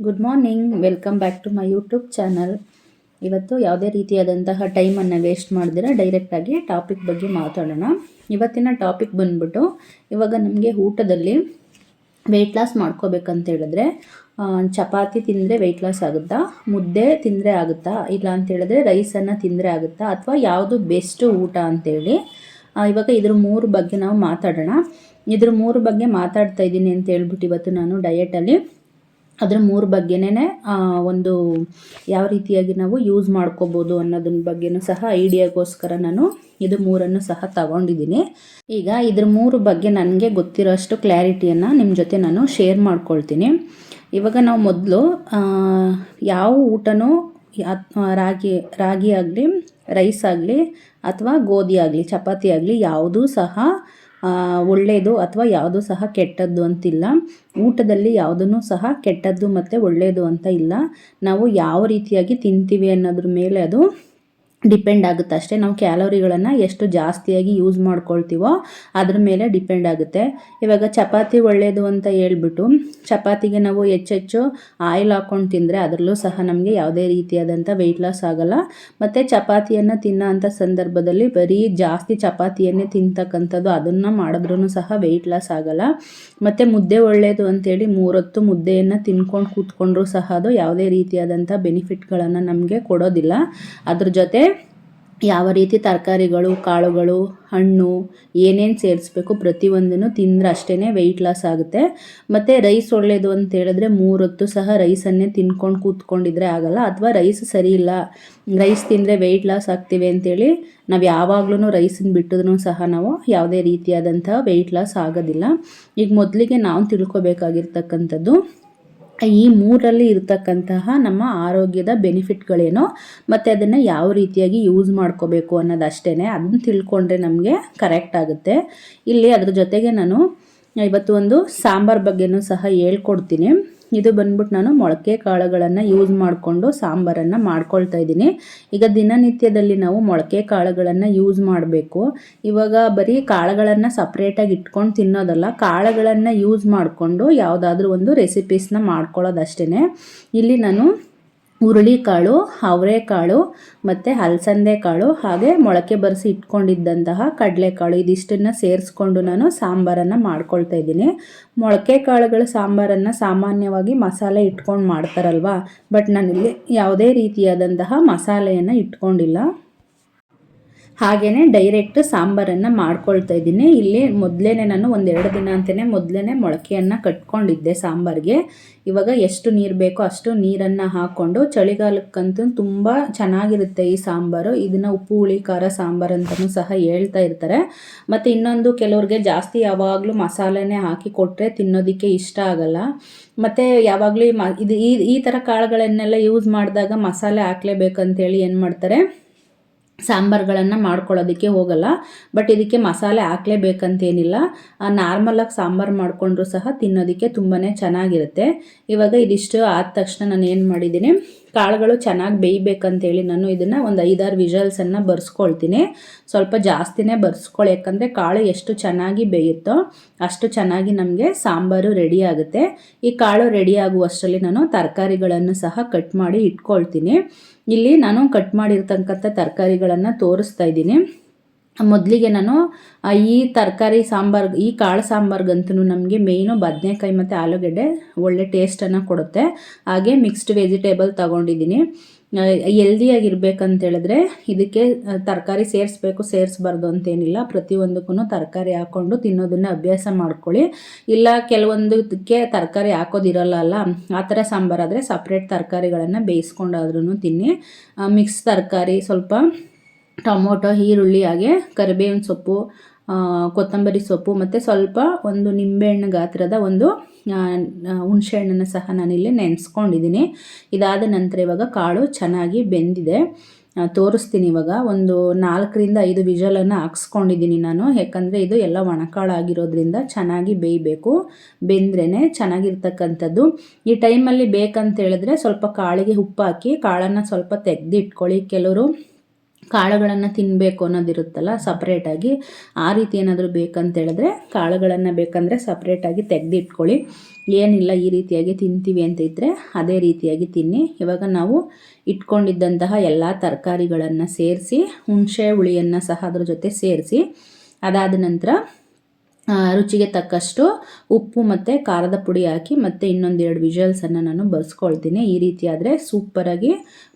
Good morning welcome back to my YouTube channel ಇವತ್ತು ಯಾವುದೇ ರೀತಿಯಾದಂತಹ ಟೈಮನ್ನು ವೇಸ್ಟ್ ಮಾಡಿದ್ರೆ ಡೈರೆಕ್ಟಾಗಿ ಟಾಪಿಕ್ ಬಗ್ಗೆ ಮಾತಾಡೋಣ. ಇವತ್ತಿನ ಟಾಪಿಕ್ ಬಂದ್ಬಿಟ್ಟು, ಇವಾಗ ನಮಗೆ ಊಟದಲ್ಲಿ ವೆಯ್ಟ್ ಲಾಸ್ ಮಾಡ್ಕೋಬೇಕಂತ ಹೇಳಿದ್ರೆ ಚಪಾತಿ ತಿಂದರೆ ವೆಯ್ಟ್ ಲಾಸ್ ಆಗುತ್ತಾ, ಮುದ್ದೆ ತಿಂದರೆ ಆಗುತ್ತಾ, ಇಲ್ಲ ಅಂತ ಹೇಳಿದ್ರೆ ರೈಸನ್ನು ತಿಂದರೆ ಆಗುತ್ತಾ, ಅಥವಾ ಯಾವುದು ಬೆಸ್ಟು ಊಟ ಅಂತೇಳಿ ಇವಾಗ ಇದ್ರ ಮೂರು ಬಗ್ಗೆ ನಾವು ಮಾತಾಡೋಣ. ಇದ್ರ ಮೂರು ಬಗ್ಗೆ ಮಾತಾಡ್ತಾ ಇದ್ದೀನಿ ಅಂತ ಹೇಳ್ಬಿಟ್ಟು ಇವತ್ತು ನಾನು ಡಯಟಲ್ಲಿ ಅದ್ರ ಮೂರು ಬಗ್ಗೆನೇ ಒಂದು ಯಾವ ರೀತಿಯಾಗಿ ನಾವು ಯೂಸ್ ಮಾಡ್ಕೋಬೋದು ಅನ್ನೋದನ್ನ ಬಗ್ಗೆನೂ ಸಹ ಐಡಿಯಾಗೋಸ್ಕರ ನಾನು ಇದು ಮೂರನ್ನು ಸಹ ತಗೊಂಡಿದ್ದೀನಿ. ಈಗ ಇದ್ರ ಮೂರು ಬಗ್ಗೆ ನನಗೆ ಗೊತ್ತಿರೋಷ್ಟು ಕ್ಲಾರಿಟಿಯನ್ನು ನಿಮ್ಮ ಜೊತೆ ನಾನು ಶೇರ್ ಮಾಡ್ಕೊಳ್ತೀನಿ. ಇವಾಗ ನಾವು ಮೊದಲು ಯಾವ ಊಟನೂ ರಾಗಿ ರಾಗಿ ಆಗಲಿ ರೈಸ್ ಆಗಲಿ, ಅಥವಾ ಗೋಧಿ ಆಗಲಿ, ಚಪಾತಿ ಆಗಲಿ ಯಾವುದೂ ಸಹ ಒಳ್ಳೆಯದು ಅಥವಾ ಯಾವುದು ಸಹ ಕೆಟ್ಟದ್ದು ಅಂತಿಲ್ಲ. ಊಟದಲ್ಲಿ ಯಾವುದನ್ನು ಸಹ ಕೆಟ್ಟದ್ದು ಮತ್ತು ಒಳ್ಳೆಯದು ಅಂತ ಇಲ್ಲ. ನಾವು ಯಾವ ರೀತಿಯಾಗಿ ತಿಂತೀವಿ ಅನ್ನೋದ್ರ ಮೇಲೆ ಅದು ಡಿಪೆಂಡ್ ಆಗುತ್ತೆ ಅಷ್ಟೇ. ನಾವು ಕ್ಯಾಲೋರಿಗಳನ್ನು ಎಷ್ಟು ಜಾಸ್ತಿಯಾಗಿ ಯೂಸ್ ಮಾಡ್ಕೊಳ್ತೀವೋ ಅದ್ರ ಮೇಲೆ ಡಿಪೆಂಡ್ ಆಗುತ್ತೆ. ಇವಾಗ ಚಪಾತಿ ಒಳ್ಳೆಯದು ಅಂತ ಹೇಳ್ಬಿಟ್ಟು ಚಪಾತಿಗೆ ನಾವು ಹೆಚ್ಚೆಚ್ಚು ಆಯಿಲ್ ಹಾಕ್ಕೊಂಡು ತಿಂದರೆ ಅದರಲ್ಲೂ ಸಹ ನಮಗೆ ಯಾವುದೇ ರೀತಿಯಾದಂಥ ವೆಯ್ಟ್ ಲಾಸ್ ಆಗಲ್ಲ. ಮತ್ತು ಚಪಾತಿಯನ್ನು ತಿನ್ನೋ ಅಂಥ ಸಂದರ್ಭದಲ್ಲಿ ಬರೀ ಜಾಸ್ತಿ ಚಪಾತಿಯನ್ನೇ ತಿಂತಕ್ಕಂಥದ್ದು ಅದನ್ನು ಮಾಡಿದ್ರೂ ಸಹ ವೆಯ್ಟ್ ಲಾಸ್ ಆಗಲ್ಲ. ಮತ್ತು ಮುದ್ದೆ ಒಳ್ಳೆಯದು ಅಂತೇಳಿ ಮೂರೊತ್ತು ಮುದ್ದೆಯನ್ನು ತಿನ್ಕೊಂಡು ಕೂತ್ಕೊಂಡ್ರೂ ಸಹ ಅದು ಯಾವುದೇ ರೀತಿಯಾದಂಥ ಬೆನಿಫಿಟ್ಗಳನ್ನು ನಮಗೆ ಕೊಡೋದಿಲ್ಲ. ಅದ್ರ ಜೊತೆ ಯಾವ ರೀತಿ ತರಕಾರಿಗಳು, ಕಾಳುಗಳು, ಹಣ್ಣು ಏನೇನು ಸೇರಿಸ್ಬೇಕು ಪ್ರತಿಯೊಂದನ್ನು ತಿಂದರೆ ಅಷ್ಟೇ ವೆಯ್ಟ್ ಲಾಸ್ ಆಗುತ್ತೆ. ಮತ್ತು ರೈಸ್ ಒಳ್ಳೆಯದು ಅಂತ ಹೇಳಿದ್ರೆ ಮೂರೊತ್ತು ಸಹ ರೈಸನ್ನೇ ತಿನ್ಕೊಂಡು ಕೂತ್ಕೊಂಡಿದ್ರೆ ಆಗಲ್ಲ. ಅಥವಾ ರೈಸ್ ಸರಿ ಇಲ್ಲ. ರೈಸ್ ತಿಂದರೆ ವೆಯ್ಟ್ ಲಾಸ್ ಆಗ್ತೀವಿ ಅಂತೇಳಿ ನಾವು ಯಾವಾಗಲೂ ರೈಸನ್ನ ಬಿಟ್ಟಿದ್ರು ಸಹ ನಾವು ಯಾವುದೇ ರೀತಿಯಾದಂತಹ ವೆಯ್ಟ್ ಲಾಸ್ ಆಗೋದಿಲ್ಲ. ಈಗ ಮೊದಲಿಗೆ ನಾವು ತಿಳ್ಕೊಬೇಕಾಗಿರ್ತಕ್ಕಂಥದ್ದು ಈ ಮೂರಲ್ಲಿ ಇರತಕ್ಕಂತಹ ನಮ್ಮ ಆರೋಗ್ಯದ ಬೆನಿಫಿಟ್ಗಳೇನು ಮತ್ತು ಅದನ್ನು ಯಾವ ರೀತಿಯಾಗಿ ಯೂಸ್ ಮಾಡ್ಕೋಬೇಕು ಅನ್ನೋದಷ್ಟೇ ಅದನ್ನು ತಿಳ್ಕೊಂಡ್ರೆ ನಮಗೆ ಕರೆಕ್ಟ್ ಆಗುತ್ತೆ. ಇಲ್ಲಿ ಅದ್ರ ಜೊತೆಗೆ ನಾನು ಇವತ್ತು ಒಂದು ಸಾಂಬಾರ್ ಬಗ್ಗೆನೂ ಸಹ ಹೇಳ್ಕೊಡ್ತೀನಿ. ಇದು ಬಂದ್ಬಿಟ್ಟು ನಾನು ಮೊಳಕೆ ಕಾಳುಗಳನ್ನು ಯೂಸ್ ಮಾಡಿಕೊಂಡು ಸಾಂಬಾರನ್ನು ಮಾಡ್ಕೊಳ್ತಾ ಇದ್ದೀನಿ. ಈಗ ದಿನನಿತ್ಯದಲ್ಲಿ ನಾವು ಮೊಳಕೆ ಕಾಳುಗಳನ್ನು ಯೂಸ್ ಮಾಡಬೇಕು. ಇವಾಗ ಬರೀ ಕಾಳುಗಳನ್ನು ಸಪ್ರೇಟಾಗಿ ಇಟ್ಕೊಂಡು ತಿನ್ನೋದಲ್ಲ, ಕಾಳುಗಳನ್ನು ಯೂಸ್ ಮಾಡಿಕೊಂಡು ಯಾವುದಾದ್ರೂ ಒಂದು ರೆಸಿಪೀಸ್ನ ಮಾಡ್ಕೊಳ್ಳೋದಷ್ಟೇ ಇಲ್ಲಿ ನಾನು ಹುರುಳಿಕಾಳು ಅವರೆಕಾಳು ಮತ್ತು ಹಲಸಂದೆ ಕಾಳು ಹಾಗೆ ಮೊಳಕೆ ಬರೆಸಿ ಇಟ್ಕೊಂಡಿದ್ದಂತಹ ಕಡಲೆಕಾಳು. ಇದಿಷ್ಟನ್ನು ಸೇರಿಸ್ಕೊಂಡು ನಾನು ಸಾಂಬಾರನ್ನು ಮಾಡ್ಕೊಳ್ತಾ ಇದ್ದೀನಿ. ಮೊಳಕೆ ಕಾಳುಗಳ ಸಾಂಬಾರನ್ನು ಸಾಮಾನ್ಯವಾಗಿ ಮಸಾಲೆ ಇಟ್ಕೊಂಡು ಮಾಡ್ತಾರಲ್ವಾ? ಬಟ್ ನಾನಿಲ್ಲಿ ಯಾವುದೇ ರೀತಿಯಾದಂತಹ ಮಸಾಲೆಯನ್ನು ಇಟ್ಕೊಂಡಿಲ್ಲ. ಹಾಗೆಯೇ ಡೈರೆಕ್ಟ್ ಸಾಂಬಾರನ್ನು ಮಾಡ್ಕೊಳ್ತಾ ಇದ್ದೀನಿ. ಇಲ್ಲಿ ಮೊದಲೇ ನಾನು ಒಂದೆರಡು ದಿನ ಅಂತಲೇ ಮೊದಲೇ ಮೊಳಕೆಯನ್ನು ಕಟ್ಕೊಂಡಿದ್ದೆ ಸಾಂಬಾರಿಗೆ. ಇವಾಗ ಎಷ್ಟು ನೀರು ಬೇಕೋ ಅಷ್ಟು ನೀರನ್ನು ಹಾಕ್ಕೊಂಡು ಚಳಿಗಾಲಕ್ಕಂತೂ ತುಂಬ ಚೆನ್ನಾಗಿರುತ್ತೆ ಈ ಸಾಂಬಾರು. ಇದನ್ನು ಉಪ್ಪು, ಹುಳಿ, ಖಾರ, ಸಾಂಬಾರು ಅಂತಲೂ ಸಹ ಹೇಳ್ತಾ ಇರ್ತಾರೆ. ಮತ್ತು ಇನ್ನೊಂದು ಕೆಲವ್ರಿಗೆ ಜಾಸ್ತಿ ಯಾವಾಗಲೂ ಮಸಾಲೆನೇ ಹಾಕಿ ಕೊಟ್ಟರೆ ತಿನ್ನೋದಕ್ಕೆ ಇಷ್ಟ ಆಗಲ್ಲ. ಮತ್ತು ಯಾವಾಗಲೂ ಇದು ಈ ಈ ಥರ ಕಾಳುಗಳನ್ನೆಲ್ಲ ಯೂಸ್ ಮಾಡಿದಾಗ ಮಸಾಲೆ ಹಾಕ್ಲೇಬೇಕಂತೇಳಿ ಏನು ಮಾಡ್ತಾರೆ? ಸಾಂಬಾರುಗಳನ್ನು ಮಾಡ್ಕೊಳ್ಳೋದಕ್ಕೆ ಹೋಗಲ್ಲ. ಬಟ್ ಇದಕ್ಕೆ ಮಸಾಲೆ ಹಾಕ್ಲೇಬೇಕಂತೇನಿಲ್ಲ. ನಾರ್ಮಲಾಗಿ ಸಾಂಬಾರು ಮಾಡಿಕೊಂಡ್ರೂ ಸಹ ತಿನ್ನೋದಕ್ಕೆ ತುಂಬಾ ಚೆನ್ನಾಗಿರುತ್ತೆ. ಇವಾಗ ಇದಿಷ್ಟು ಆದ ತಕ್ಷಣ ನಾನು ಏನು ಮಾಡಿದ್ದೀನಿ. ಕಾಳುಗಳು ಚೆನ್ನಾಗಿ ಬೇಯಬೇಕಂತೇಳಿ ನಾನು ಇದನ್ನು ಒಂದು ಐದಾರು ವಿಷಲ್ಸನ್ನು ಬರ್ಸ್ಕೊಳ್ತೀನಿ. ಸ್ವಲ್ಪ ಜಾಸ್ತಿನೇ ಬರ್ಸ್ಕೊಳ್ಳಿ ಯಾಕಂದರೆ ಕಾಳು ಎಷ್ಟು ಚೆನ್ನಾಗಿ ಬೇಯುತ್ತೋ ಅಷ್ಟು ಚೆನ್ನಾಗಿ ನಮಗೆ ಸಾಂಬಾರು ರೆಡಿ ಆಗುತ್ತೆ. ಈ ಕಾಳು ರೆಡಿ ಆಗುವಷ್ಟರಲ್ಲಿ ನಾನು ತರಕಾರಿಗಳನ್ನು ಸಹ ಕಟ್ ಮಾಡಿ ಇಟ್ಕೊಳ್ತೀನಿ. ಇಲ್ಲಿ ನಾನು ಕಟ್ ಮಾಡಿರ್ತಕ್ಕಂಥ ತರಕಾರಿಗಳನ್ನು ತೋರಿಸ್ತಾ ಇದ್ದೀನಿ. ಮೊದಲಿಗೆ ನಾನು ಈ ತರಕಾರಿ ಸಾಂಬಾರ್, ಈ ಕಾಳು ಸಾಂಬಾರ್ಗಂತೂ ನಮಗೆ ಮೇಯ್ನು ಬದನೆಕಾಯಿ ಮತ್ತು ಆಲೂಗಡ್ಡೆ ಒಳ್ಳೆ ಟೇಸ್ಟನ್ನು ಕೊಡುತ್ತೆ. ಹಾಗೆ ಮಿಕ್ಸ್ಡ್ ವೆಜಿಟೇಬಲ್ ತೊಗೊಂಡಿದ್ದೀನಿ. ಎಲ್ದಿಯಾಗಿರ್ಬೇಕಂತ ಹೇಳಿದ್ರೆ ಇದಕ್ಕೆ ತರಕಾರಿ ಸೇರಿಸ್ಬೇಕು, ಸೇರಿಸ್ಬಾರ್ದು ಅಂತೇನಿಲ್ಲ. ಪ್ರತಿಯೊಂದಕ್ಕೂ ತರಕಾರಿ ಹಾಕ್ಕೊಂಡು ತಿನ್ನೋದನ್ನು ಅಭ್ಯಾಸ ಮಾಡ್ಕೊಳ್ಳಿ. ಇಲ್ಲ ಕೆಲವೊಂದಕ್ಕೆ ತರಕಾರಿ ಹಾಕೋದಿರಲ್ಲ ಅಲ್ಲ? ಆ ಥರ ಸಾಂಬಾರಾದರೆ ಸಪ್ರೇಟ್ ತರಕಾರಿಗಳನ್ನು ಬೇಯಿಸ್ಕೊಂಡಾದ್ರೂ ತಿನ್ನಿ. ಮಿಕ್ಸ್ ತರಕಾರಿ ಸ್ವಲ್ಪ ಟೊಮೊಟೊ, ಈರುಳ್ಳಿ, ಹಾಗೆ ಕರಿಬೇವಿನ ಸೊಪ್ಪು ಕೊತ್ತಂಬರಿ ಸೊಪ್ಪು, ಮತ್ತು ಸ್ವಲ್ಪ ಒಂದು ನಿಂಬೆಹಣ್ಣು ಗಾತ್ರದ ಒಂದು ಹುಣಸೆ ಹಣ್ಣನ್ನು ಸಹ ನಾನಿಲ್ಲಿ ನೆನೆಸ್ಕೊಂಡಿದ್ದೀನಿ ಇದಾದ ನಂತರ ಇವಾಗ ಕಾಳು ಚೆನ್ನಾಗಿ ಬೆಂದಿದೆ. ತೋರಿಸ್ತೀನಿ ಇವಾಗ. ಒಂದು ನಾಲ್ಕರಿಂದ ಐದು ವಿಜಲನ್ನು ಹಾಕ್ಸ್ಕೊಂಡಿದ್ದೀನಿ ನಾನು. ಯಾಕಂದರೆ ಇದು ಎಲ್ಲ ಒಣಕಾಳು ಆಗಿರೋದ್ರಿಂದ ಚೆನ್ನಾಗಿ ಬೇಯಬೇಕು. ಬೆಂದ್ರೇ ಚೆನ್ನಾಗಿರ್ತಕ್ಕಂಥದ್ದು. ಈ ಟೈಮಲ್ಲಿ ಬೇಕಂತ ಹೇಳಿದ್ರೆ ಸ್ವಲ್ಪ ಕಾಳಿಗೆ ಉಪ್ಪು ಹಾಕಿ ಕಾಳನ್ನು ಸ್ವಲ್ಪ ತೆಗೆದಿಟ್ಕೊಳ್ಳಿ. ಕೆಲವರು ಕಾಳುಗಳನ್ನು ತಿನ್ನಬೇಕು ಅನ್ನೋದಿರುತ್ತಲ್ಲ ಸಪ್ರೇಟಾಗಿ ಆ ರೀತಿ ಏನಾದರೂ ಬೇಕಂತೇಳಿದ್ರೆ ಕಾಳುಗಳನ್ನು ಬೇಕಂದರೆ ಸಪ್ರೇಟಾಗಿ ತೆಗೆದಿಟ್ಕೊಳ್ಳಿ. ಏನಿಲ್ಲ ಈ ರೀತಿಯಾಗಿ ತಿಂತೀವಿ ಅಂತ ಇದ್ದರೆ ಅದೇ ರೀತಿಯಾಗಿ ತಿನ್ನಿ. ಇವಾಗ ನಾವು ಇಟ್ಕೊಂಡಿದ್ದಂತಹ ಎಲ್ಲ ತರಕಾರಿಗಳನ್ನು ಸೇರಿಸಿ, ಹುಣಸೆ ಹುಳಿಯನ್ನು ಸಹ ಅದ್ರ ಜೊತೆ ಸೇರಿಸಿ, ಅದಾದ ನಂತರ ರುಚಿಗೆ ತಕ್ಕಷ್ಟು ಉಪ್ಪು ಮತ್ತು ಖಾರದ ಪುಡಿ ಹಾಕಿ ಮತ್ತು ಇನ್ನೊಂದೆರಡು ವಿಜಲ್ಸನ್ನು ನಾನು ಬಳಸ್ಕೊಳ್ತೀನಿ ಈ ರೀತಿ ಆದರೆ ಸೂಪರಾಗಿ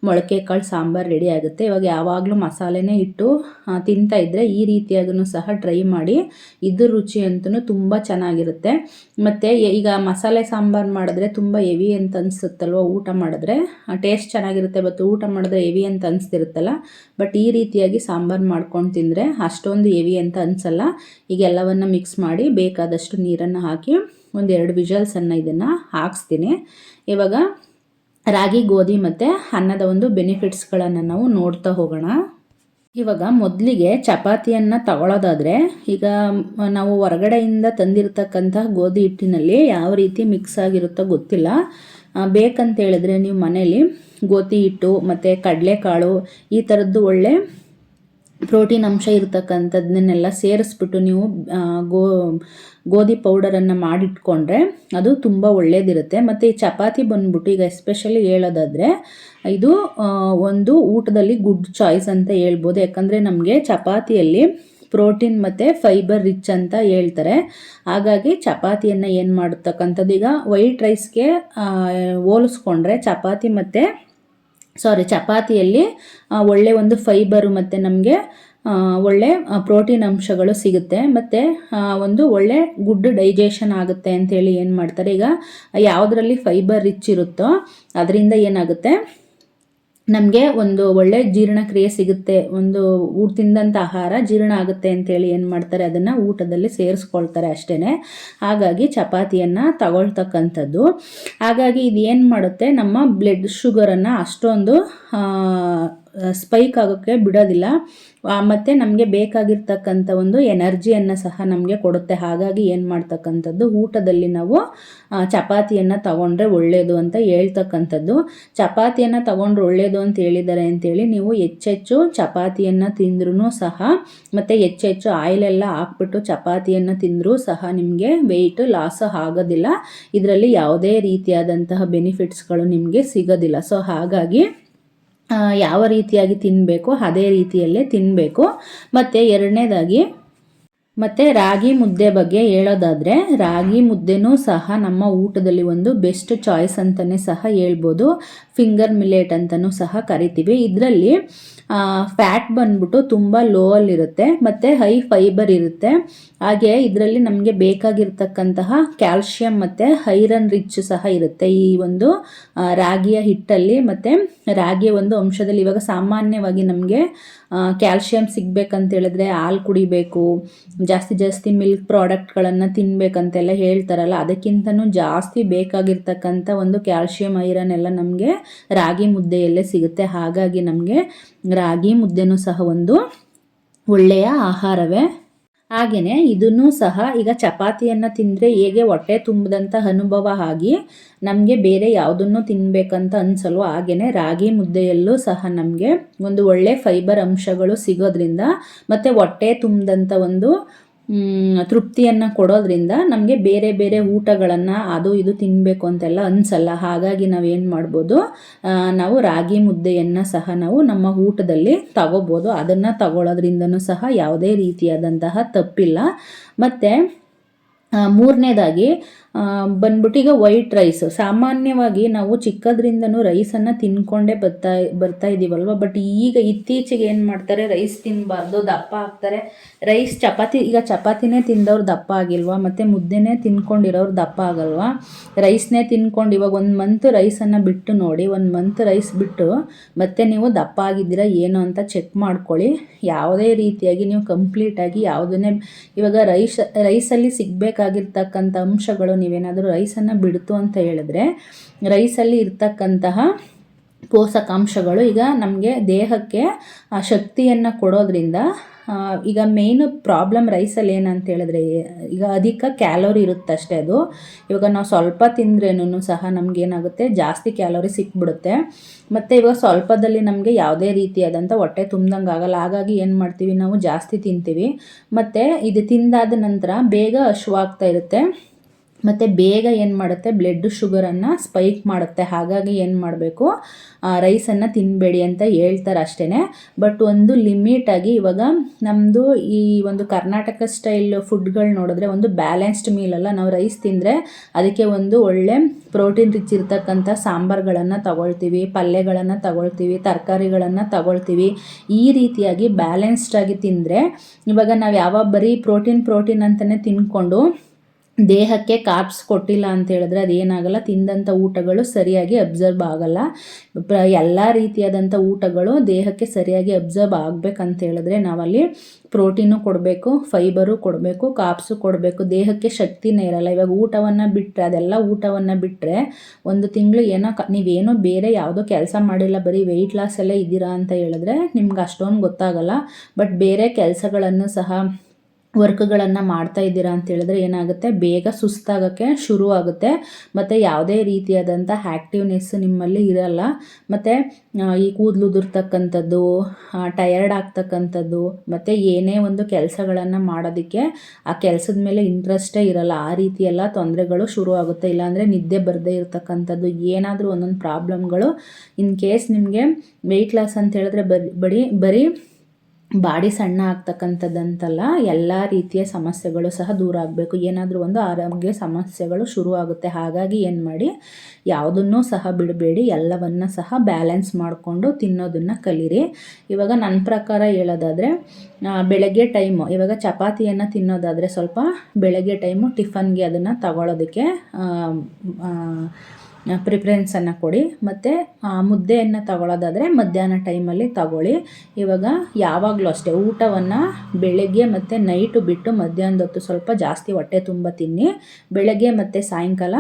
ಮೊಳಕೆ ಕಾಳು ಸಾಂಬಾರು ರೆಡಿ ಆಗುತ್ತೆ. ಇವಾಗ ಯಾವಾಗಲೂ ಮಸಾಲೆನೇ ಇಟ್ಟು ತಿಂತಾ ಇದ್ದರೆ ಈ ರೀತಿಯಾಗೂ ಸಹ ಟ್ರೈ ಮಾಡಿ ಇದ್ರ ರುಚಿ ಅಂತೂ ತುಂಬ ಚೆನ್ನಾಗಿರುತ್ತೆ. ಮತ್ತು ಈಗ ಮಸಾಲೆ ಸಾಂಬಾರು ಮಾಡಿದ್ರೆ ತುಂಬ ಹೆವಿ ಅಂತ ಅನಿಸುತ್ತಲ್ವ ಊಟ ಮಾಡಿದ್ರೆ? ಟೇಸ್ಟ್ ಚೆನ್ನಾಗಿರುತ್ತೆ ಬಟ್ ಊಟ ಮಾಡಿದ್ರೆ ಹೆವಿ ಅಂತ ಅನಿಸ್ತಿರುತ್ತಲ್ಲ? ಬಟ್ ಈ ರೀತಿಯಾಗಿ ಸಾಂಬಾರು ಮಾಡ್ಕೊಂಡು ತಿಂದರೆ ಅಷ್ಟೊಂದು ಹೆವಿ ಅಂತ ಅನಿಸಲ್ಲ. ಈಗ ಎಲ್ಲವನ್ನು ಮಿಕ್ಸ್ ಮಾಡಿ ಬೇಕಾದಷ್ಟು ನೀರನ್ನು ಹಾಕಿ ಒಂದೆರಡು ವಿಜಲ್ಸನ್ನು ಇದನ್ನು ಹಾಕ್ಸ್ತೀನಿ. ಇವಾಗ ರಾಗಿ, ಗೋಧಿ ಮತ್ತು ಅನ್ನದ ಒಂದು ಬೆನಿಫಿಟ್ಸ್ಗಳನ್ನು ನಾವು ನೋಡ್ತಾ ಹೋಗೋಣ. ಇವಾಗ ಮೊದಲಿಗೆ ಚಪಾತಿಯನ್ನು ತಗೊಳ್ಳೋದಾದರೆ ಈಗ ನಾವು ಹೊರಗಡೆಯಿಂದ ತಂದಿರತಕ್ಕಂಥ ಗೋಧಿ ಹಿಟ್ಟಿನಲ್ಲಿ ಯಾವ ರೀತಿ ಮಿಕ್ಸ್ ಆಗಿರುತ್ತೋ ಗೊತ್ತಿಲ್ಲ. ಬೇಕಂತ ಹೇಳಿದ್ರೆ ನೀವು ಮನೇಲಿ ಗೋಧಿ ಹಿಟ್ಟು ಮತ್ತು ಕಡಲೆಕಾಳು ಈ ಥರದ್ದು ಒಳ್ಳೆ ಪ್ರೋಟೀನ್ ಅಂಶ ಇರತಕ್ಕಂಥದ್ದನ್ನೆಲ್ಲ ಸೇರಿಸ್ಬಿಟ್ಟು ನೀವು ಗೋ, ಗೋಧಿ ಪೌಡರನ್ನು ಮಾಡಿಟ್ಕೊಂಡ್ರೆ ಅದು ತುಂಬ ಒಳ್ಳೇದಿರುತ್ತೆ. ಮತ್ತು ಈ ಚಪಾತಿ ಬಂದ್ಬಿಟ್ಟು ಈಗ ಎಸ್ಪೆಷಲಿ ಹೇಳೋದಾದರೆ, ಇದು ಒಂದು ಊಟದಲ್ಲಿ ಗುಡ್ ಚಾಯ್ಸ್ ಅಂತ ಹೇಳ್ಬೋದು. ಯಾಕಂದರೆ ನಮಗೆ ಚಪಾತಿಯಲ್ಲಿ ಪ್ರೋಟೀನ್ ಮತ್ತು ಫೈಬರ್ ರಿಚ್ ಅಂತ ಹೇಳ್ತಾರೆ. ಹಾಗಾಗಿ ಚಪಾತಿಯನ್ನು ಏನು ಮಾಡತಕ್ಕಂಥದ್ದು, ಈಗ ವೈಟ್ ರೈಸ್ಗೆ ಹೋಲಿಸ್ಕೊಂಡ್ರೆ ಚಪಾತಿ ಮತ್ತು ಸಾರಿ ಚಪಾತಿಯಲ್ಲಿ ಒಳ್ಳೆ ಒಂದು ಫೈಬರು ಮತ್ತು ನಮಗೆ ಒಳ್ಳೆ ಪ್ರೋಟೀನ್ ಅಂಶಗಳು ಸಿಗುತ್ತೆ. ಮತ್ತು ಒಂದು ಒಳ್ಳೆ ಗುಡ್ ಡೈಜೆಷನ್ ಆಗುತ್ತೆ ಅಂತೇಳಿ ಏನು ಮಾಡ್ತಾರೆ. ಈಗ, ಯಾವುದರಲ್ಲಿ ಫೈಬರ್ ರಿಚ್ ಇರುತ್ತೋ, ಅದರಿಂದ ಏನಾಗುತ್ತೆ? ನಮಗೆ ಒಂದು ಒಳ್ಳೆ ಜೀರ್ಣಕ್ರಿಯೆ ಸಿಗುತ್ತೆ, ಒಂದು ಊಟ ತಿಂದಂಥ ಆಹಾರ ಜೀರ್ಣ ಆಗುತ್ತೆ ಅಂತೇಳಿ ಏನು ಮಾಡ್ತಾರೆ, ಅದನ್ನು ಊಟದಲ್ಲಿ ಸೇರಿಸ್ಕೊಳ್ತಾರೆ ಅಷ್ಟೇ ಹಾಗಾಗಿ ಚಪಾತಿಯನ್ನು ತಗೊಳ್ತಕ್ಕಂಥದ್ದು. ಹಾಗಾಗಿ ಇದು ಏನು ಮಾಡುತ್ತೆ, ನಮ್ಮ ಬ್ಲಡ್ ಶುಗರನ್ನು ಅಷ್ಟೊಂದು ಸ್ಪೈಕ್ ಆಗೋಕ್ಕೆ ಬಿಡೋದಿಲ್ಲ. ಮತ್ತು ನಮಗೆ ಬೇಕಾಗಿರ್ತಕ್ಕಂಥ ಒಂದು ಎನರ್ಜಿಯನ್ನು ಸಹ ನಮಗೆ ಕೊಡುತ್ತೆ. ಹಾಗಾಗಿ ಏನು ಮಾಡ್ತಕ್ಕಂಥದ್ದು? ಊಟದಲ್ಲಿ ನಾವು ಚಪಾತಿಯನ್ನು ತಗೊಂಡ್ರೆ ಒಳ್ಳೆಯದು ಅಂತ ಹೇಳ್ತಕ್ಕಂಥದ್ದು. ಚಪಾತಿಯನ್ನು ತಗೊಂಡ್ರೆ ಒಳ್ಳೆಯದು ಅಂತ ಹೇಳಿದ್ದಾರೆ ಅಂತೇಳಿ ನೀವು ಹೆಚ್ಚೆಚ್ಚು ಚಪಾತಿಯನ್ನು ತಿಂದ್ರೂ ಸಹ, ಮತ್ತು ಹೆಚ್ಚೆಚ್ಚು ಆಯಿಲೆಲ್ಲ ಹಾಕ್ಬಿಟ್ಟು ಚಪಾತಿಯನ್ನು ತಿಂದರೂ ಸಹ ನಿಮಗೆ ವೆಯ್ಟ್ ಲಾಸ್ ಆಗೋದಿಲ್ಲ. ಇದರಲ್ಲಿ ಯಾವುದೇ ರೀತಿಯಾದಂತಹ ಬೆನಿಫಿಟ್ಸ್ಗಳು ನಿಮಗೆ ಸಿಗೋದಿಲ್ಲ. ಸೊ ಹಾಗಾಗಿ ಯಾವ ರೀತಿಯಾಗಿ ತಿನ್ನಬೇಕು ಅದೇ ರೀತಿಯಲ್ಲೇ ತಿನ್ನಬೇಕು ಮತ್ತು ಎರಡನೇದಾಗಿ, ಮತ್ತು ರಾಗಿ ಮುದ್ದೆ ಬಗ್ಗೆ ಹೇಳೋದಾದರೆ, ರಾಗಿ ಮುದ್ದೆನೂ ಸಹ ನಮ್ಮ ಊಟದಲ್ಲಿ ಒಂದು ಬೆಸ್ಟ್ ಚಾಯ್ಸ್ ಅಂತಲೇ ಸಹ ಹೇಳ್ಬೋದು. ಫಿಂಗರ್ ಮಿಲೆಟ್ ಅಂತಲೂ ಸಹ ಕರಿತೀವಿ. ಇದರಲ್ಲಿ ಫ್ಯಾಟ್ ಬಂದ್ಬಿಟ್ಟು ತುಂಬ ಲೋ ಅಲ್ಲಿರುತ್ತೆ, ಮತ್ತು ಹೈ ಫೈಬರ್ ಇರುತ್ತೆ. ಹಾಗೆ ಇದರಲ್ಲಿ ನಮಗೆ ಬೇಕಾಗಿರ್ತಕ್ಕಂತಹ ಕ್ಯಾಲ್ಶಿಯಂ ಮತ್ತು ಹೈರನ್ ರಿಚ್ ಸಹ ಇರುತ್ತೆ. ಈ ಒಂದು ರಾಗಿಯ ಹಿಟ್ಟಲ್ಲಿ ಮತ್ತು ರಾಗಿಯ ಒಂದು ಅಂಶದಲ್ಲಿ ಇವಾಗ ಸಾಮಾನ್ಯವಾಗಿ ನಮಗೆ ಕ್ಯಾಲ್ಶಿಯಂ ಸಿಗ್ಬೇಕಂತ ಹೇಳಿದ್ರೆ ಹಾಲು ಕುಡಿಬೇಕು, ಜಾಸ್ತಿ ಜಾಸ್ತಿ ಮಿಲ್ಕ್ ಪ್ರಾಡಕ್ಟ್ಗಳನ್ನು ತಿನ್ನಬೇಕಂತೆಲ್ಲ ಹೇಳ್ತಾರಲ್ಲ, ಅದಕ್ಕಿಂತನೂ ಜಾಸ್ತಿ ಬೇಕಾಗಿರ್ತಕ್ಕಂಥ ಒಂದು ಕ್ಯಾಲ್ಶಿಯಂ ಐರನ್ ಎಲ್ಲ ನಮಗೆ ರಾಗಿ ಮುದ್ದೆಯಲ್ಲೇ ಸಿಗುತ್ತೆ. ಹಾಗಾಗಿ ನಮಗೆ ರಾಗಿ ಮುದ್ದೆನೂ ಸಹ ಒಂದು ಒಳ್ಳೆಯ ಆಹಾರವೇ. ಹಾಗೆಯೇ ಇದನ್ನು ಸಹ ಈಗ ಚಪಾತಿಯನ್ನು ತಿಂದರೆ ಹೇಗೆ ಹೊಟ್ಟೆ ತುಂಬಿದಂಥ ಅನುಭವ ಆಗಿ ನಮಗೆ ಬೇರೆ ಯಾವುದನ್ನು ತಿನ್ನಬೇಕಂತ ಅನಿಸಲ್ವೋ ಹಾಗೆಯೇ ರಾಗಿ ಮುದ್ದೆಯಲ್ಲೂ ಸಹ ನಮಗೆ ಒಂದು ಒಳ್ಳೆ ಫೈಬರ್ ಅಂಶಗಳು ಸಿಗೋದ್ರಿಂದ ಮತ್ತು ಹೊಟ್ಟೆ ತುಂಬಿದಂಥ ಒಂದು ತೃಪ್ತಿಯನ್ನು ಕೊಡೋದ್ರಿಂದ ನಮಗೆ ಬೇರೆ ಬೇರೆ ಊಟಗಳನ್ನು ಅದು ಇದು ತಿನ್ನಬೇಕು ಅಂತೆಲ್ಲ ಅನಿಸಲ್ಲ. ಹಾಗಾಗಿ ನಾವೇನು ಮಾಡ್ಬೋದು ನಾವು ರಾಗಿ ಮುದ್ದೆಯನ್ನು ಸಹ ನಾವು ನಮ್ಮ ಊಟದಲ್ಲಿ ತಗೋಬೋದು. ಅದನ್ನು ತಗೊಳ್ಳೋದ್ರಿಂದನೂ ಸಹ ಯಾವುದೇ ರೀತಿಯಾದಂತಹ ತಪ್ಪಿಲ್ಲ. ಮತ್ತು ಮೂರನೇದಾಗಿ ಬಂದ್ಬಿಟ್ಟು ಈಗ ವೈಟ್ ರೈಸ್ ಸಾಮಾನ್ಯವಾಗಿ ನಾವು ಚಿಕ್ಕದ್ರಿಂದನೂ ರೈಸನ್ನು ತಿನ್ಕೊಂಡೇ ಬರ್ತಾ ಬರ್ತಾ ಇದ್ದೀವಲ್ವ ಬಟ್ ಈಗ ಇತ್ತೀಚೆಗೆ ಏನು ಮಾಡ್ತಾರೆ? ರೈಸ್ ತಿನ್ನಬಾರ್ದು ದಪ್ಪ ಆಗ್ತಾರೆ. ರೈಸ್ ಚಪಾತಿ, ಈಗ ಚಪಾತಿನೇ ತಿಂದವ್ರು ದಪ್ಪ ಆಗಿಲ್ವಾ? ಮತ್ತು ಮುದ್ದೆನೇ ತಿನ್ಕೊಂಡಿರೋರು ದಪ್ಪ ಆಗಲ್ವಾ? ರೈಸ್ನೇ ತಿನ್ಕೊಂಡು ಇವಾಗ ಒಂದು ಮಂತ್ ರೈಸನ್ನು ಬಿಟ್ಟು ನೋಡಿ, ಒಂದು ಮಂತ್ ರೈಸ್ ಬಿಟ್ಟು ಮತ್ತೆ ನೀವು ದಪ್ಪ ಆಗಿದ್ದೀರಾ ಏನು ಅಂತ ಚೆಕ್ ಮಾಡ್ಕೊಳ್ಳಿ. ಯಾವುದೇ ರೀತಿಯಾಗಿ ನೀವು ಕಂಪ್ಲೀಟಾಗಿ ಯಾವುದನ್ನೇ, ಇವಾಗ ರೈಸ್ ರೈಸಲ್ಲಿ ಸಿಗಬೇಕಾಗಿರ್ತಕ್ಕಂಥ ಅಂಶಗಳು ನೀವೇನಾದರೂ ರೈಸನ್ನು ಬಿಡ್ತು ಅಂತ ಹೇಳಿದ್ರೆ ರೈಸಲ್ಲಿ ಇರ್ತಕ್ಕಂತಹ ಪೋಷಕಾಂಶಗಳು ಈಗ ನಮಗೆ ದೇಹಕ್ಕೆ ಶಕ್ತಿಯನ್ನು ಕೊಡೋದ್ರಿಂದ ಈಗ ಮೇಯ್ನ್ ಪ್ರಾಬ್ಲಮ್ ರೈಸಲ್ಲಿ ಏನಂತ ಹೇಳಿದ್ರೆ, ಈಗ ಅಧಿಕ ಕ್ಯಾಲೋರಿ ಇರುತ್ತೆ ಅಷ್ಟೇ ಅದು. ಇವಾಗ ನಾವು ಸ್ವಲ್ಪ ತಿಂದ್ರೇನು ಸಹ ನಮಗೇನಾಗುತ್ತೆ ಜಾಸ್ತಿ ಕ್ಯಾಲೋರಿ ಸಿಕ್ಬಿಡುತ್ತೆ. ಮತ್ತು ಇವಾಗ ಸ್ವಲ್ಪದಲ್ಲಿ ನಮಗೆ ಯಾವುದೇ ರೀತಿಯಾದಂಥ ಹೊಟ್ಟೆ ತುಂಬ್ದಂಗೆ ಆಗಲ್ಲ. ಹಾಗಾಗಿ ಏನು ಮಾಡ್ತೀವಿ, ನಾವು ಜಾಸ್ತಿ ತಿಂತೀವಿ. ಮತ್ತು ಇದು ತಿಂದಾದ ನಂತರ ಬೇಗ ಹಶುವಾಗ್ತಾ ಇರುತ್ತೆ. ಮತ್ತು ಬೇಗ ಏನು ಮಾಡುತ್ತೆ? ಬ್ಲಡ್ ಶುಗರನ್ನು ಸ್ಪೈಕ್ ಮಾಡುತ್ತೆ. ಹಾಗಾಗಿ ಏನು ಮಾಡಬೇಕು? ರೈಸನ್ನು ತಿನ್ನಬೇಡಿ ಅಂತ ಹೇಳ್ತಾರೆ ಅಷ್ಟೇ ಬಟ್ ಒಂದು ಲಿಮಿಟಾಗಿ ಇವಾಗ ನಮ್ಮದು ಈ ಒಂದು ಕರ್ನಾಟಕ ಸ್ಟೈಲ್ ಫುಡ್ಗಳು ನೋಡಿದ್ರೆ ಒಂದು ಬ್ಯಾಲೆನ್ಸ್ಡ್ ಮೀಲಲ್ಲ ನಾವು ರೈಸ್ ತಿಂದರೆ ಅದಕ್ಕೆ ಒಂದು ಒಳ್ಳೆ ಪ್ರೋಟೀನ್ ರಿಚ್ ಇರ್ತಕ್ಕಂಥ ಸಾಂಬಾರುಗಳನ್ನು ತಗೊಳ್ತೀವಿ, ಪಲ್ಯಗಳನ್ನು ತಗೊಳ್ತೀವಿ, ತರಕಾರಿಗಳನ್ನು ತಗೊಳ್ತೀವಿ. ಈ ರೀತಿಯಾಗಿ ಬ್ಯಾಲೆನ್ಸ್ಡಾಗಿ ತಿಂದರೆ ಇವಾಗ ನಾವು ಯಾವಾಗ ಬರೀ ಪ್ರೋಟೀನ್ ಪ್ರೋಟೀನ್ ಅಂತಲೇ ತಿನ್ಕೊಂಡು ದೇಹಕ್ಕೆ ಕಾಪ್ಸ್ ಕೊಟ್ಟಿಲ್ಲ ಅಂತ ಹೇಳಿದ್ರೆ ಅದೇನಾಗಲ್ಲ ತಿಂದಂಥ ಊಟಗಳು ಸರಿಯಾಗಿ ಅಬ್ಸರ್ವ್ ಆಗಲ್ಲ. ಪ್ರ, ಎಲ್ಲ ರೀತಿಯಾದಂಥ ಊಟಗಳು ದೇಹಕ್ಕೆ ಸರಿಯಾಗಿ ಅಬ್ಸರ್ವ್ ಆಗಬೇಕಂತ ಹೇಳಿದ್ರೆ ನಾವಲ್ಲಿ ಪ್ರೋಟೀನು ಕೊಡಬೇಕು ಫೈಬರು ಕೊಡಬೇಕು ಕಾಪ್ಸು ಕೊಡಬೇಕು. ದೇಹಕ್ಕೆ ಶಕ್ತಿನೇ ಇರಲ್ಲ. ಇವಾಗ ಊಟವನ್ನು ಬಿಟ್ಟರೆ ಅದೆಲ್ಲ ಊಟವನ್ನು ಬಿಟ್ಟರೆ ಒಂದು ತಿಂಗಳು ಏನೋ ಕ, ನೀವೇನೋ ಬೇರೆ ಯಾವುದೋ ಕೆಲಸ ಮಾಡಿಲ್ಲ, ಬರೀ ವೆಯ್ಟ್ ಲಾಸ್ ಎಲ್ಲ ಇದ್ದೀರಾ ಅಂತ ಹೇಳಿದ್ರೆ ನಿಮ್ಗೆ ಅಷ್ಟೊಂದು ಗೊತ್ತಾಗಲ್ಲ. ಬಟ್ ಬೇರೆ ಕೆಲಸಗಳನ್ನು ಸಹ ವರ್ಕ್ಗಳನ್ನು ಮಾಡ್ತಾ ಇದ್ದೀರಾ ಅಂತ ಹೇಳಿದ್ರೆ ಏನಾಗುತ್ತೆ? ಬೇಗ ಸುಸ್ತಾಗೋಕ್ಕೆ ಶುರು ಆಗುತ್ತೆ ಮತ್ತು ಯಾವುದೇ ರೀತಿಯಾದಂಥ ಆ್ಯಕ್ಟಿವ್ನೆಸ್ ನಿಮ್ಮಲ್ಲಿ ಇರಲ್ಲ. ಮತ್ತು ಈ ಕೂದಲು ಉದುರ್ತಕ್ಕಂಥದ್ದು ಟಯರ್ಡ್ ಆಗ್ತಕ್ಕಂಥದ್ದು, ಮತ್ತು ಏನೇ ಒಂದು ಕೆಲಸಗಳನ್ನು ಮಾಡೋದಕ್ಕೆ ಆ ಕೆಲಸದ ಮೇಲೆ ಇಂಟ್ರೆಸ್ಟೇ ಇರಲ್ಲ. ಆ ರೀತಿ ಎಲ್ಲ ತೊಂದರೆಗಳು ಶುರು ಆಗುತ್ತೆ ಇಲ್ಲಾಂದರೆ ನಿದ್ದೆ ಬರದೇ ಇರತಕ್ಕಂಥದ್ದು. ಏನಾದರೂ ಒಂದೊಂದು ಪ್ರಾಬ್ಲಮ್ಗಳು ಇನ್ ಕೇಸ್ ನಿಮಗೆ ವೆಯ್ಟ್ ಲಾಸ್ ಅಂತ ಹೇಳಿದ್ರೆ ಬರೀ ಬರೀ ಬರೀ ಬಾಡಿ ಸಣ್ಣ ಆಗ್ತಕ್ಕಂಥದ್ದಂತಲ್ಲ ಎಲ್ಲ ರೀತಿಯ ಸಮಸ್ಯೆಗಳು ಸಹ ದೂರ ಆಗಬೇಕು. ಏನಾದರೂ ಒಂದು ಆರೋಗ್ಯ ಸಮಸ್ಯೆಗಳು ಶುರು ಆಗುತ್ತೆ. ಹಾಗಾಗಿ ಏನು ಮಾಡಿ, ಯಾವುದನ್ನೂ ಸಹ ಬಿಡಬೇಡಿ. ಎಲ್ಲವನ್ನು ಸಹ ಬ್ಯಾಲೆನ್ಸ್ ಮಾಡಿಕೊಂಡು ತಿನ್ನೋದನ್ನು ಕಲೀರಿ. ಇವಾಗ ನನ್ನ ಪ್ರಕಾರ ಹೇಳೋದಾದರೆ ಬೆಳಗ್ಗೆ ಟೈಮು, ಇವಾಗ ಚಪಾತಿಯನ್ನು ತಿನ್ನೋದಾದರೆ ಸ್ವಲ್ಪ ಬೆಳಗ್ಗೆ ಟೈಮು ಟಿಫನ್ಗೆ ಅದನ್ನು ತಗೊಳ್ಳೋದಕ್ಕೆ ಪ್ರಿಫರೆನ್ಸನ್ನು ಕೊಡಿ. ಮತ್ತು ಮುದ್ದೆಯನ್ನು ತಗೊಳ್ಳೋದಾದರೆ ಮಧ್ಯಾಹ್ನ ಟೈಮಲ್ಲಿ ತಗೊಳ್ಳಿ. ಇವಾಗ ಯಾವಾಗಲೂ ಅಷ್ಟೇ, ಊಟವನ್ನು ಬೆಳಗ್ಗೆ ಮತ್ತು ನೈಟು ಬಿಟ್ಟು ಮಧ್ಯಾಹ್ನದೊತ್ತು ಸ್ವಲ್ಪ ಜಾಸ್ತಿ ಹೊಟ್ಟೆ ತುಂಬ ತಿನ್ನಿ. ಬೆಳಗ್ಗೆ ಮತ್ತು ಸಾಯಂಕಾಲ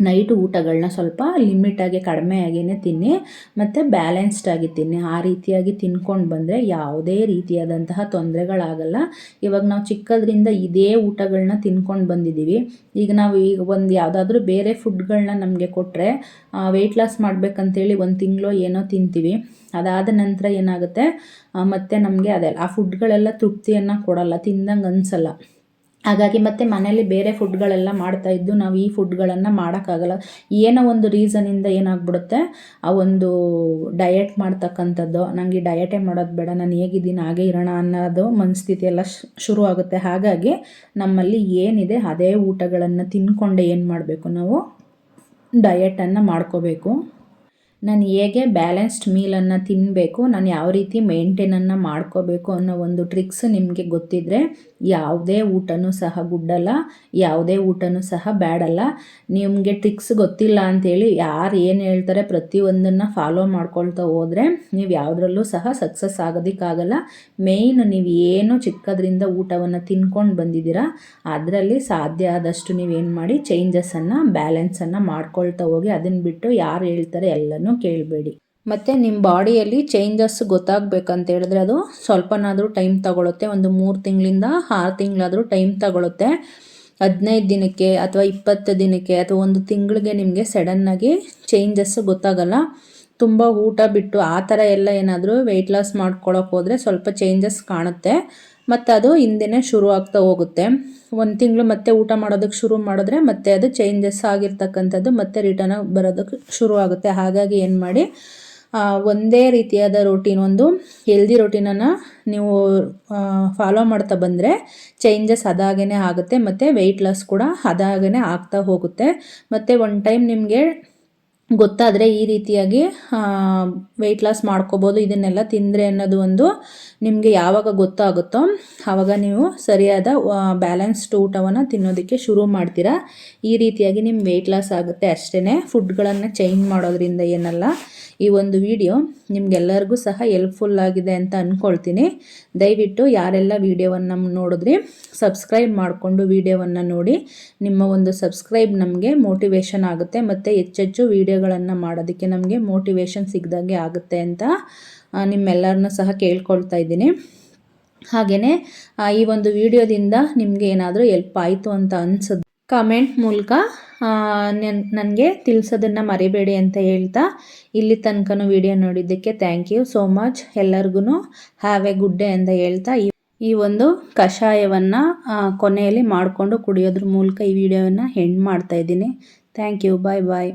ನೈಟು ಊಟಗಳನ್ನ ಸ್ವಲ್ಪ ಲಿಮಿಟಾಗಿ ಕಡಿಮೆಯಾಗಿಯೇ ತಿನ್ನಿ, ಮತ್ತು ಬ್ಯಾಲೆನ್ಸ್ಡಾಗಿ ತಿನ್ನಿ. ಆ ರೀತಿಯಾಗಿ ತಿನ್ಕೊಂಡು ಬಂದರೆ ಯಾವುದೇ ರೀತಿಯಾದಂತಹ ತೊಂದರೆಗಳಾಗಲ್ಲ. ಇವಾಗ ನಾವು ಚಿಕ್ಕದ್ರಿಂದ ಇದೇ ಊಟಗಳನ್ನ ತಿನ್ಕೊಂಡು ಬಂದಿದ್ದೀವಿ ಈಗ ನಾವು ಈಗ ಒಂದು ಯಾವುದಾದ್ರೂ ಬೇರೆ ಫುಡ್ಗಳನ್ನ ನಮಗೆ ಕೊಟ್ಟರೆ ವೆಯ್ಟ್ ಲಾಸ್ ಮಾಡಬೇಕಂತೇಳಿ ಒಂದು ತಿಂಗಳು ಏನೋ ತಿಂತೀವಿ. ಅದಾದ ನಂತರ ಏನಾಗುತ್ತೆ? ಮತ್ತು ನಮಗೆ ಅದೆಲ್ಲ ಆ ಫುಡ್ಗಳೆಲ್ಲ ತೃಪ್ತಿಯನ್ನು ಕೊಡಲ್ಲ, ತಿಂದಂಗೆ ಅನಿಸಲ್ಲ. ಹಾಗಾಗಿ ಮತ್ತು ಮನೆಯಲ್ಲಿ ಬೇರೆ ಫುಡ್ಗಳೆಲ್ಲ ಮಾಡ್ತಾಯಿದ್ದು ನಾವು ಈ ಫುಡ್ಗಳನ್ನು ಮಾಡೋಕ್ಕಾಗಲ್ಲ. ಏನೋ ಒಂದು ರೀಸನಿಂದ ಏನಾಗ್ಬಿಡುತ್ತೆ? ಆ ಒಂದು ಡಯಟ್ ಮಾಡ್ತಕ್ಕಂಥದ್ದು ನನಗೆ ಡಯಟೇ ಮಾಡೋದು ಬೇಡ, ನಾನು ಹೇಗಿದ್ದೀನಿ, ಹಾಗೆ ಇರೋಣ ಅನ್ನೋದು ಮನಸ್ಥಿತಿ ಎಲ್ಲ ಶುರು ಆಗುತ್ತೆ. ಹಾಗಾಗಿ ನಮ್ಮಲ್ಲಿ ಏನಿದೆ, ಅದೇ ಊಟಗಳನ್ನು ತಿನ್ಕೊಂಡೆ ಏನು ಮಾಡಬೇಕು ನಾವು? ಡಯಟನ್ನು ಮಾಡ್ಕೋಬೇಕು. ನಾನು ಹೇಗೆ ಬ್ಯಾಲೆನ್ಸ್ಡ್ ಮೀಲನ್ನು ತಿನ್ನಬೇಕು ನಾನು ಯಾವ ರೀತಿ ಮೇಂಟೈನನ್ನು ಮಾಡ್ಕೋಬೇಕು ಅನ್ನೋ ಒಂದು ಟ್ರಿಕ್ಸ್ ನಿಮಗೆ ಗೊತ್ತಿದ್ದರೆ ಯಾವುದೇ ಊಟನೂ ಸಹ ಗುಡ್ಡಲ್ಲ, ಯಾವುದೇ ಊಟನೂ ಸಹ ಬ್ಯಾಡಲ್ಲ. ನಿಮಗೆ ಟ್ರಿಕ್ಸ್ ಗೊತ್ತಿಲ್ಲ ಅಂಥೇಳಿ ಯಾರು ಏನು ಹೇಳ್ತಾರೆ ಪ್ರತಿಯೊಂದನ್ನು ಫಾಲೋ ಮಾಡ್ಕೊಳ್ತಾ ಹೋದರೆ ನೀವು ಯಾವುದ್ರಲ್ಲೂ ಸಹ ಸಕ್ಸಸ್ ಆಗೋದಕ್ಕಾಗಲ್ಲ. ಮೇಯ್ನ್ ನೀವು ಏನು ಚಿಕ್ಕದ್ರಿಂದ ಊಟವನ್ನು ತಿನ್ಕೊಂಡು ಬಂದಿದ್ದೀರಾ, ಅದರಲ್ಲಿ ಸಾಧ್ಯ ಆದಷ್ಟು ನೀವೇನು ಮಾಡಿ ಚೇಂಜಸನ್ನು ಬ್ಯಾಲೆನ್ಸನ್ನು ಮಾಡ್ಕೊಳ್ತಾ ಹೋಗಿ ಅದನ್ನು ಬಿಟ್ಟು ಯಾರು ಹೇಳ್ತಾರೆ ಎಲ್ಲನೂ ಕೇಳಬೇಡಿ. ಮತ್ತು ನಿಮ್ಮ ಬಾಡಿಯಲ್ಲಿ ಚೇಂಜಸ್ ಗೊತ್ತಾಗಬೇಕಂತ ಹೇಳಿದ್ರೆ ಅದು ಸ್ವಲ್ಪನಾದರೂ ಟೈಮ್ ತಗೊಳುತ್ತೆ. ಒಂದು ಮೂರು ತಿಂಗಳಿಂದ ಆರು ತಿಂಗಳಾದರೂ ಟೈಮ್ ತಗೊಳುತ್ತೆ. ಹದಿನೈದು ದಿನಕ್ಕೆ ಅಥವಾ ಇಪ್ಪತ್ತು ದಿನಕ್ಕೆ ಅಥವಾ ಒಂದು ತಿಂಗಳಿಗೆ ನಿಮಗೆ ಸಡನ್ನಾಗಿ ಚೇಂಜಸ್ ಗೊತ್ತಾಗಲ್ಲ. ತುಂಬ ಊಟ ಬಿಟ್ಟು ಆ ಥರ ಎಲ್ಲ ಏನಾದರೂ ವೆಯ್ಟ್ ಲಾಸ್ ಮಾಡ್ಕೊಳಕ್ಕೆ ಹೋದರೆ ಸ್ವಲ್ಪ ಚೇಂಜಸ್ ಕಾಣುತ್ತೆ. ಮತ್ತು ಅದು ಹಿಂದೆನೇ ಶುರು ಆಗ್ತಾ ಹೋಗುತ್ತೆ. ಒಂದು ತಿಂಗಳು ಮತ್ತೆ ಊಟ ಮಾಡೋದಕ್ಕೆ ಶುರು ಮಾಡಿದ್ರೆ ಮತ್ತೆ ಅದು ಚೇಂಜಸ್ ಆಗಿರ್ತಕ್ಕಂಥದ್ದು ಮತ್ತೆ ರಿಟರ್ನ್ ಬರೋದಕ್ಕೆ ಶುರು ಆಗುತ್ತೆ. ಹಾಗಾಗಿ ಏನು ಮಾಡಿ ಒಂದೇ ರೀತಿಯಾದ ರೋಟೀನ್ ಒಂದು ಹೆಲ್ದಿ ರೋಟೀನನ್ನು ನೀವು ಫಾಲೋ ಮಾಡ್ತಾ ಬಂದರೆ ಚೇಂಜಸ್ ಅದಾಗೇ ಆಗುತ್ತೆ. ಮತ್ತು ವೆಯ್ಟ್ ಲಾಸ್ ಕೂಡ ಅದಾಗೇ ಆಗ್ತಾ ಹೋಗುತ್ತೆ. ಮತ್ತು ಒನ್ ಟೈಮ್ ನಿಮಗೆ ಗೊತ್ತಾದರೆ ಈ ರೀತಿಯಾಗಿ ವೆಯ್ಟ್ ಲಾಸ್ ಮಾಡ್ಕೋಬೋದು. ಇದನ್ನೆಲ್ಲ ತಿಂದರೆ ಅನ್ನೋದು ಒಂದು ನಿಮಗೆ ಯಾವಾಗ ಗೊತ್ತಾಗುತ್ತೋ ಆವಾಗ ನೀವು ಸರಿಯಾದ ಬ್ಯಾಲೆನ್ಸ್ಡ್ ಊಟವನ್ನು ತಿನ್ನೋದಕ್ಕೆ ಶುರು ಮಾಡ್ತೀರಾ. ಈ ರೀತಿಯಾಗಿ ನಿಮ್ಮ ವೆಯ್ಟ್ ಲಾಸ್ ಆಗುತ್ತೆ ಅಷ್ಟೇ ಫುಡ್ಗಳನ್ನು ಚೇಂಜ್ ಮಾಡೋದ್ರಿಂದ ಏನಲ್ಲ. ಈ ಒಂದು ವಿಡಿಯೋ ನಿಮಗೆಲ್ಲರಿಗೂ ಸಹ ಹೆಲ್ಪ್ಫುಲ್ ಆಗಿದೆ ಅಂತ ಅಂದ್ಕೊಳ್ತೀನಿ ದಯವಿಟ್ಟು ಯಾರೆಲ್ಲ ವಿಡಿಯೋವನ್ನು ನೋಡಿದ್ರಿ ಸಬ್ಸ್ಕ್ರೈಬ್ ಮಾಡಿಕೊಂಡು ವಿಡಿಯೋವನ್ನು ನೋಡಿ. ನಿಮ್ಮ ಒಂದು ಸಬ್ಸ್ಕ್ರೈಬ್ ನಮಗೆ ಮೋಟಿವೇಶನ್ ಆಗುತ್ತೆ. ಮತ್ತು ಹೆಚ್ಚೆಚ್ಚು ವಿಡಿಯೋಗಳನ್ನು ಮಾಡೋದಕ್ಕೆ ನಮಗೆ ಮೋಟಿವೇಶನ್ ಸಿಗ್ದಂಗೆ ಆಗುತ್ತೆ ಅಂತ ನಿಮ್ಮೆಲ್ಲರನ್ನೂ ಸಹ ಕೇಳ್ಕೊಳ್ತಾ ಇದ್ದೀನಿ. ಹಾಗೆಯೇ ಈ ಒಂದು ವಿಡಿಯೋದಿಂದ ನಿಮಗೆ ಏನಾದರೂ ಎಲ್ಪ್ ಆಯಿತು ಅಂತ ಅನ್ಸೋದು ಕಮೆಂಟ್ ಮೂಲಕ ನನಗೆ ತಿಳಿಸೋದನ್ನು ಮರಿಬೇಡಿ ಅಂತ ಹೇಳ್ತಾ, ಇಲ್ಲಿ ತನಕನೂ ವಿಡಿಯೋ ನೋಡಿದ್ದಕ್ಕೆ ಥ್ಯಾಂಕ್ ಯು ಸೋ ಮಚ್ ಎಲ್ಲರಿಗೂ ಹ್ಯಾವ್ ಎ ಗುಡ್ ಡೇ ಅಂತ ಹೇಳ್ತಾ, ಈ ಒಂದು ಕಷಾಯವನ್ನು ಕೊನೆಯಲ್ಲಿ ಮಾಡಿಕೊಂಡು ಕುಡಿಯೋದ್ರ ಮೂಲಕ ಈ ವಿಡಿಯೋವನ್ನು ಹೆಣ್ಣು ಮಾಡ್ತಾ ಇದ್ದೀನಿ. Thank you bye bye